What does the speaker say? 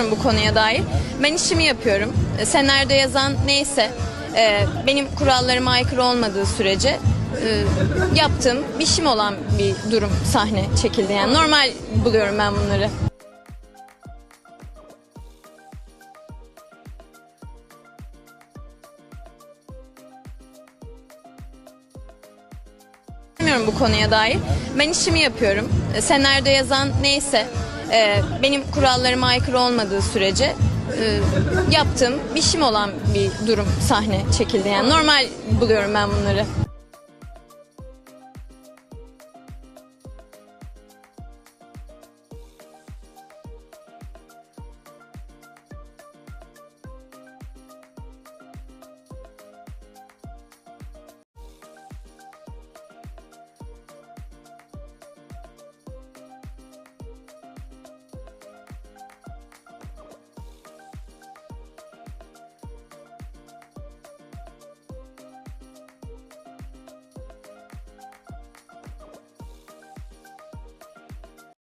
Bilmiyorum bu konuya dair. Ben işimi yapıyorum. E, Senaryoda yazan neyse e, benim kurallarıma aykırı olmadığı sürece e, yaptığım işim olan bir durum sahne çekildi. Yani normal buluyorum ben bunları. Bilmiyorum bu konuya dair. Ben işimi yapıyorum. Senaryoda yazan neyse e, benim kurallarıma aykırı olmadığı sürece e, yaptığım işim olan bir durum sahne çekildi. Yani normal buluyorum ben bunları.